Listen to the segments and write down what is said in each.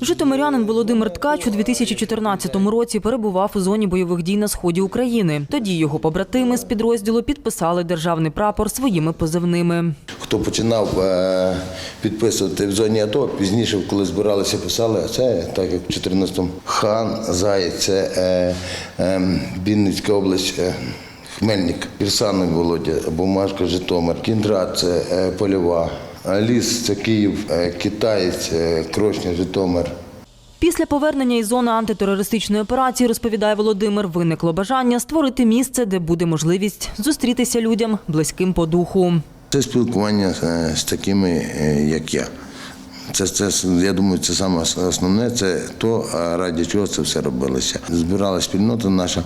Житомирянин Володимир Ткач у 2014 році перебував у зоні бойових дій на сході України. Тоді його побратими з підрозділу підписали державний прапор своїми позивними. Хто починав е, підписувати в зоні АТО, пізніше, коли збиралися, писали, а це так як в 14-му хан Заєць, це е, е, Вінницька область. Е, Хмельник, Кірсанов Володя, Бумажка, Житомир, Кіндрат це Польова, Ліс це Київ, е, Китаєць, е, Крошня, Житомир. Після повернення із зони антитерористичної операції, розповідає Володимир, виникло бажання створити місце, де буде можливість зустрітися людям близьким по духу. Це спілкування е, з такими, як я. Це, це, я думаю, це саме основне, це то, раді чого це все робилося. Збирала спільнота наша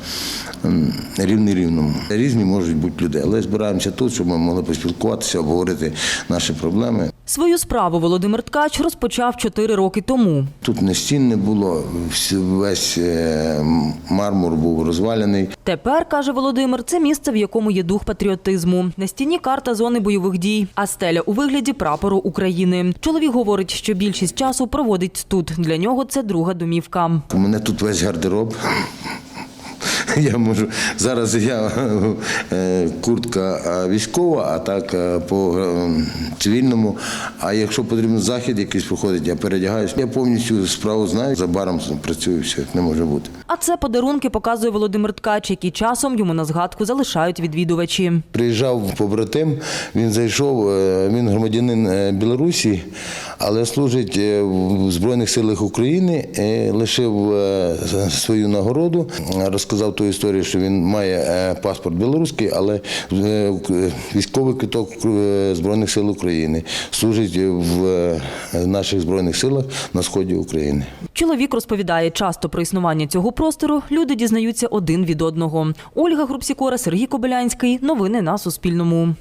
рівний рівному. Різні можуть бути люди, але збираємося тут, щоб ми могли поспілкуватися, обговорити наші проблеми. Свою справу Володимир Ткач розпочав чотири роки тому. Тут не стін не було, весь е, мармур був розвалений. Тепер, каже Володимир, це місце, в якому є дух патріотизму. На стіні карта зони бойових дій, а стеля у вигляді прапору України. Чоловік говорить, що більшість часу проводить тут. Для нього це друга домівка. У мене тут весь гардероб. Я можу зараз я е, куртка військова, а так е, по е, цивільному. А якщо потрібен захід якийсь проходить, я передягаюся. Я повністю справу знаю. За баром працюю, все не може бути. А це подарунки показує Володимир Ткач, які часом йому на згадку залишають відвідувачі. Приїжджав побратим, він зайшов, він громадянин Білорусі, але служить е, в Збройних силах України, е, лишив е, свою нагороду, розказав ту історію, що він має паспорт білоруський, але військовий квиток Збройних сил України, служить в наших Збройних силах на сході України. Чоловік розповідає, часто про існування цього простору люди дізнаються один від одного. Ольга Групсікора, Сергій Кобилянський. Новини на Суспільному.